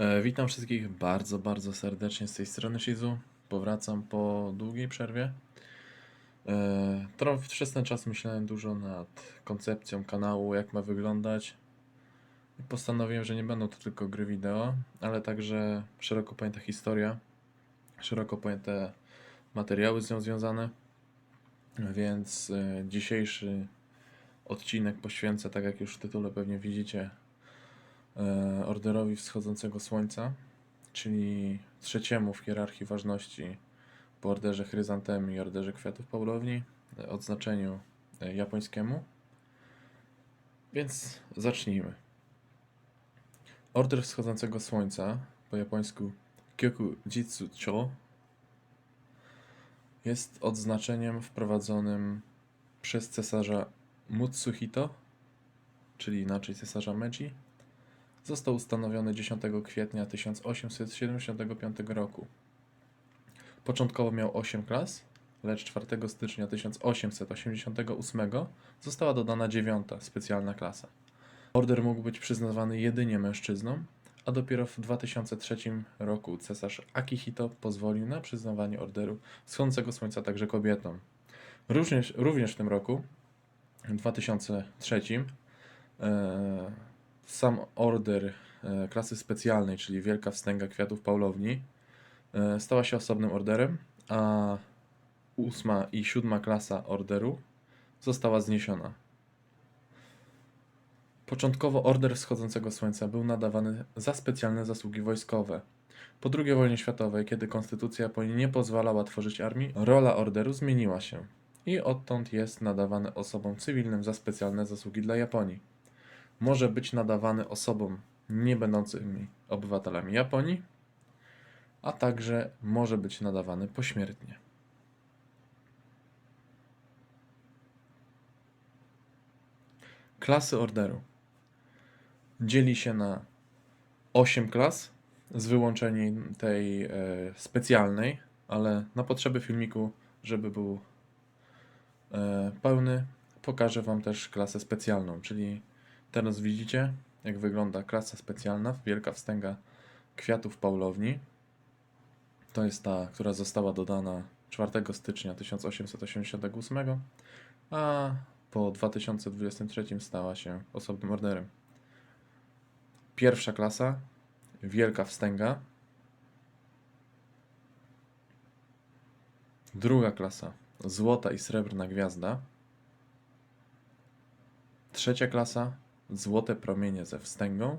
E, witam wszystkich bardzo, bardzo serdecznie z tej strony Shizu. Powracam po długiej przerwie. E, trochę przez ten czas myślałem dużo nad koncepcją kanału, jak ma wyglądać. Postanowiłem, że nie będą to tylko gry wideo, ale także szeroko pojęta historia, szeroko pojęte materiały z nią związane. Więc e, dzisiejszy odcinek poświęcę, tak jak już w tytule pewnie widzicie, orderowi wschodzącego słońca, czyli trzeciemu w hierarchii ważności po orderze chryzantemy i orderze kwiatów paulowni, e, odznaczeniu e, japońskiemu. Więc zacznijmy. Order wschodzącego słońca, po japońsku Kyoku Jitsu Cho, jest odznaczeniem wprowadzonym przez cesarza Mutsuhito, czyli inaczej cesarza Meiji, został ustanowiony 10 kwietnia 1875 roku. Początkowo miał 8 klas, lecz 4 stycznia 1888 została dodana 9 specjalna klasa. Order mógł być przyznawany jedynie mężczyznom, a dopiero w 2003 roku cesarz Akihito pozwolił na przyznawanie orderu wschodzącego słońca także kobietom. Również, również w tym roku, w 2003, e, sam order e, klasy specjalnej, czyli Wielka Wstęga Kwiatów Paulowni, e, stała się osobnym orderem, a ósma i siódma klasa orderu została zniesiona. Początkowo Order Wschodzącego Słońca był nadawany za specjalne zasługi wojskowe. Po II wojnie światowej, kiedy konstytucja Japonii nie pozwalała tworzyć armii, rola orderu zmieniła się i odtąd jest nadawany osobom cywilnym za specjalne zasługi dla Japonii. Może być nadawany osobom nie będącymi obywatelami Japonii, a także może być nadawany pośmiertnie. Klasy orderu dzieli się na 8 klas, z wyłączeniem tej e, specjalnej, ale na potrzeby filmiku, żeby był e, pełny, pokażę Wam też klasę specjalną, czyli teraz widzicie, jak wygląda klasa specjalna, wielka wstęga kwiatów paulowni. To jest ta, która została dodana 4 stycznia 1888, a po 2023 stała się osobnym orderem. Pierwsza klasa, wielka wstęga. Druga klasa, złota i srebrna gwiazda. Trzecia klasa, złote promienie ze wstęgą.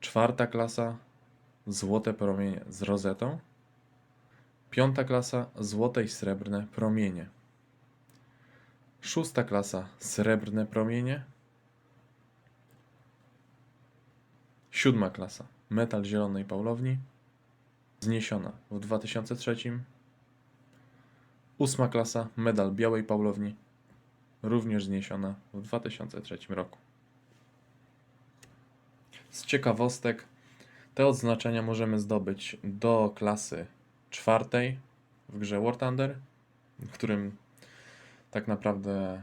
Czwarta klasa, złote promienie z rozetą. Piąta klasa, złote i srebrne promienie. Szósta klasa, srebrne promienie. Siódma klasa, metal zielonej Paulowni, zniesiona w 2003. Ósma klasa, medal białej Paulowni, również zniesiona w 2003 roku. Z ciekawostek, te odznaczenia możemy zdobyć do klasy czwartej w grze War Thunder, w którym tak naprawdę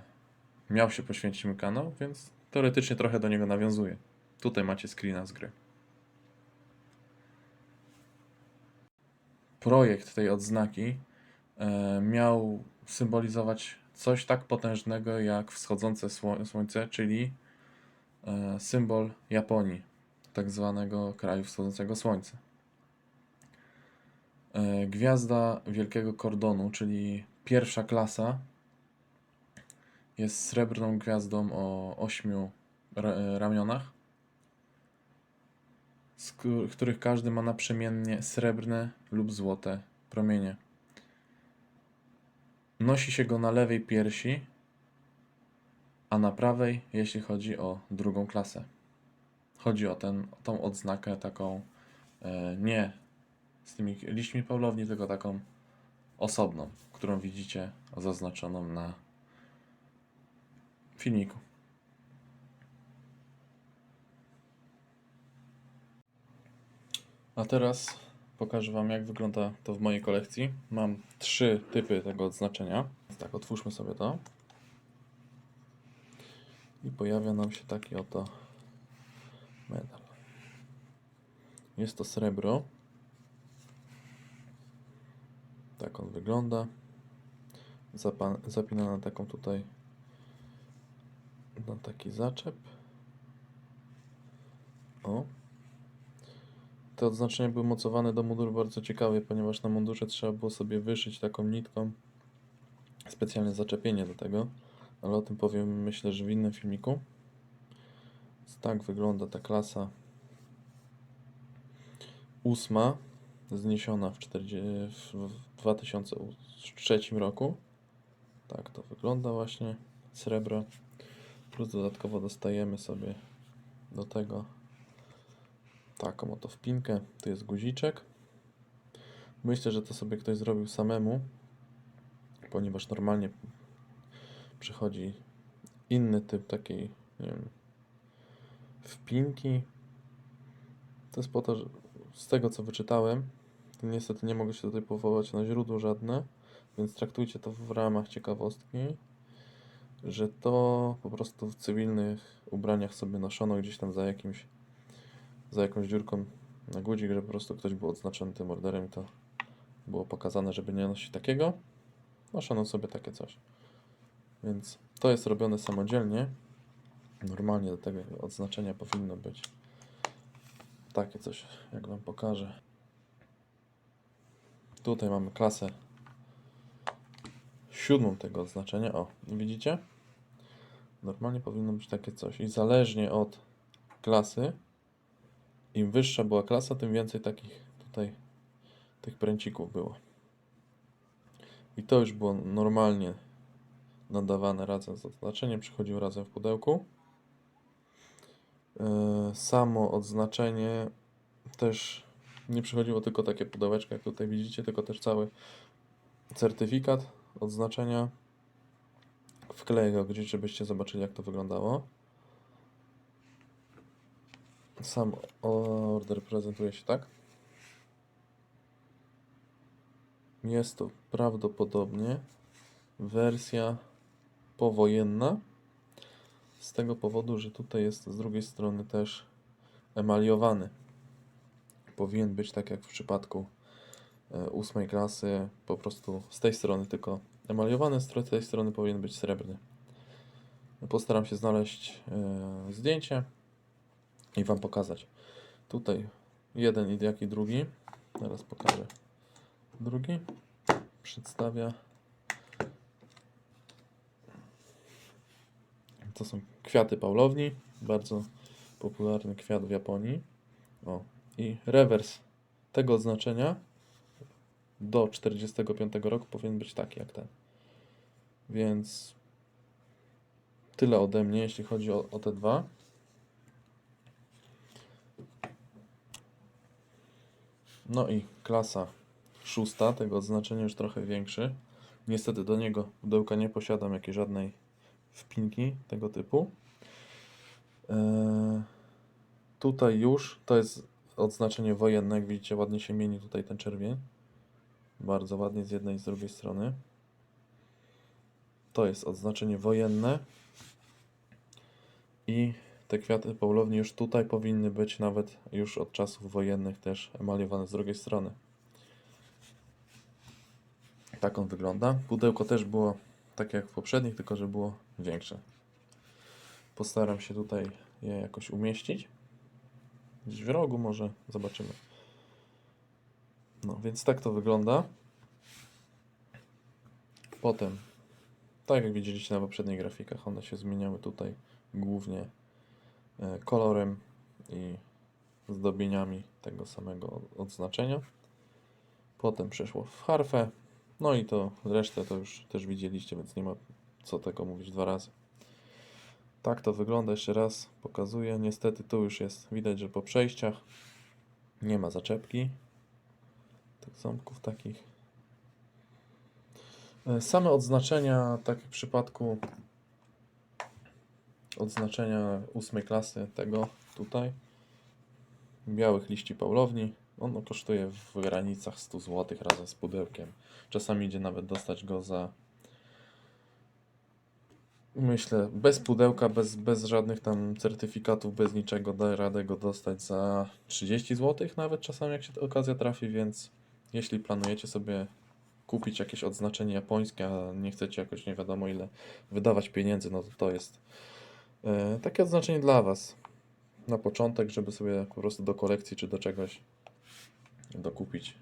miał się poświęcić mój kanał, więc teoretycznie trochę do niego nawiązuję. Tutaj macie screena z gry. Projekt tej odznaki e, miał symbolizować coś tak potężnego jak wschodzące sło- słońce, czyli e, symbol Japonii, tak zwanego kraju wschodzącego słońca. E, Gwiazda Wielkiego Kordonu, czyli pierwsza klasa, jest srebrną gwiazdą o ośmiu ra- ramionach z któ- których każdy ma naprzemiennie srebrne lub złote promienie. Nosi się go na lewej piersi, a na prawej, jeśli chodzi o drugą klasę. Chodzi o ten, tą odznakę taką e, nie z tymi liśćmi Paulowni, tylko taką osobną, którą widzicie zaznaczoną na filmiku. A teraz pokażę Wam, jak wygląda to w mojej kolekcji. Mam trzy typy tego odznaczenia. Tak, otwórzmy sobie to. I pojawia nam się taki oto medal. Jest to srebro. Tak on wygląda. Zapina na taką tutaj na taki zaczep. O. Te odznaczenia były mocowane do munduru bardzo ciekawie, ponieważ na mundurze trzeba było sobie wyszyć taką nitką specjalne zaczepienie do tego, ale o tym powiem myślę, że w innym filmiku. Tak wygląda ta klasa ósma, zniesiona w, 40, w 2003 roku. Tak to wygląda właśnie, srebro. Plus dodatkowo dostajemy sobie do tego taką oto wpinkę. Tu jest guziczek. Myślę, że to sobie ktoś zrobił samemu, ponieważ normalnie przychodzi inny typ takiej, nie wiem, wpinki. To jest po to, że z tego co wyczytałem, to niestety nie mogę się tutaj powołać na źródło żadne, więc traktujcie to w ramach ciekawostki, że to po prostu w cywilnych ubraniach sobie noszono gdzieś tam za jakimś, za jakąś dziurką na guzik, że po prostu ktoś był odznaczony tym orderem i to było pokazane, żeby nie nosić takiego. Noszono sobie takie coś. Więc to jest robione samodzielnie. Normalnie do tego odznaczenia powinno być takie coś, jak Wam pokażę. Tutaj mamy klasę siódmą tego odznaczenia. O, widzicie? Normalnie powinno być takie coś. I zależnie od klasy, im wyższa była klasa, tym więcej takich tutaj tych pręcików było. I to już było normalnie nadawane razem z odznaczeniem, przychodziło razem w pudełku. Yy, Samo odznaczenie też nie przychodziło tylko takie pudełeczko, jak tutaj widzicie, tylko też cały certyfikat odznaczenia. Wkleję go gdzieś, żebyście zobaczyli, jak to wyglądało. Sam order prezentuje się tak. Jest to prawdopodobnie wersja powojenna. Z tego powodu, że tutaj jest z drugiej strony też emaliowany. Powinien być tak jak w przypadku e, ósmej klasy, po prostu z tej strony tylko emaliowany, z tej strony powinien być srebrny. Postaram się znaleźć e, zdjęcie i Wam pokazać. Tutaj jeden i jak i drugi. Teraz pokażę. Drugi przedstawia. To są kwiaty paulowni. Bardzo popularny kwiat w Japonii. O, i rewers tego oznaczenia do 45 roku powinien być taki jak ten. Więc tyle ode mnie, jeśli chodzi o, o te dwa. No i klasa szósta, tego odznaczenia już trochę większy. Niestety do niego pudełka nie posiadam jakiej żadnej wpinki tego typu. Eee, tutaj już to jest odznaczenie wojenne, jak widzicie ładnie się mieni tutaj ten czerwień. Bardzo ładnie z jednej i z drugiej strony. To jest odznaczenie wojenne. I te kwiaty paulowni już tutaj powinny być nawet już od czasów wojennych też emaliowane z drugiej strony. Tak on wygląda. Pudełko też było tak jak w poprzednich, tylko że było większe. Postaram się tutaj je jakoś umieścić. Gdzieś w rogu może zobaczymy. No więc tak to wygląda. Potem, tak jak widzieliście na poprzednich grafikach, one się zmieniały tutaj głównie kolorem i zdobieniami tego samego odznaczenia. Potem przeszło w harfę. No i to resztę to już też widzieliście, więc nie ma co tego mówić dwa razy. Tak to wygląda, jeszcze raz pokazuję. Niestety tu już jest widać, że po przejściach nie ma zaczepki tych ząbków takich. E, Same odznaczenia, tak jak w przypadku odznaczenia ósmej klasy tego tutaj, białych liści paulowni, ono kosztuje w granicach 100 zł razem z pudełkiem. Czasami idzie nawet dostać go za Myślę, bez pudełka, bez, bez żadnych tam certyfikatów, bez niczego da radę go dostać za 30 zł nawet czasami jak się okazja trafi, więc jeśli planujecie sobie kupić jakieś odznaczenie japońskie, a nie chcecie jakoś nie wiadomo ile wydawać pieniędzy, no to to jest takie odznaczenie dla Was na początek, żeby sobie po prostu do kolekcji czy do czegoś dokupić.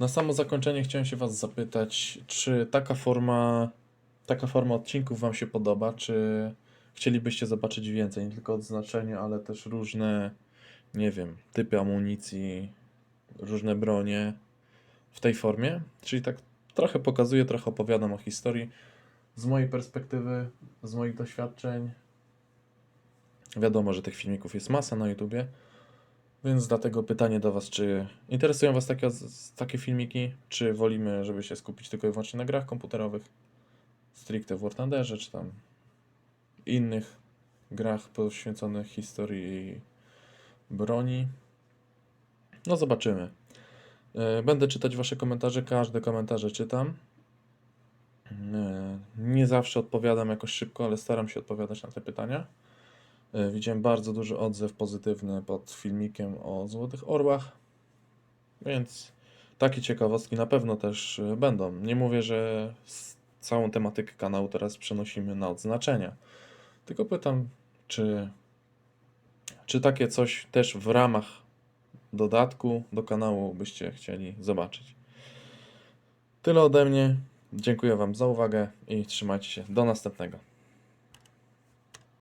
Na samo zakończenie chciałem się Was zapytać, czy taka forma, taka forma odcinków Wam się podoba, czy chcielibyście zobaczyć więcej, nie tylko odznaczenia, ale też różne, nie wiem, typy amunicji, różne bronie w tej formie? Czyli tak trochę pokazuję, trochę opowiadam o historii z mojej perspektywy, z moich doświadczeń. Wiadomo, że tych filmików jest masa na YouTubie. Więc dlatego pytanie do Was, czy interesują Was takie, takie filmiki, czy wolimy, żeby się skupić tylko i wyłącznie na grach komputerowych, stricte w War czy tam innych grach poświęconych historii broni. No zobaczymy. E, Będę czytać Wasze komentarze, każde komentarze czytam. Nie zawsze odpowiadam jakoś szybko, ale staram się odpowiadać na te pytania. E, Widziałem bardzo duży odzew pozytywny pod filmikiem o Złotych Orłach, więc takie ciekawostki na pewno też e, będą. Nie mówię, że całą tematykę kanału teraz przenosimy na odznaczenia, tylko pytam, czy, czy takie coś też w ramach dodatku do kanału byście chcieli zobaczyć. Tyle ode mnie. Dziękuję Wam za uwagę i trzymajcie się. Do następnego.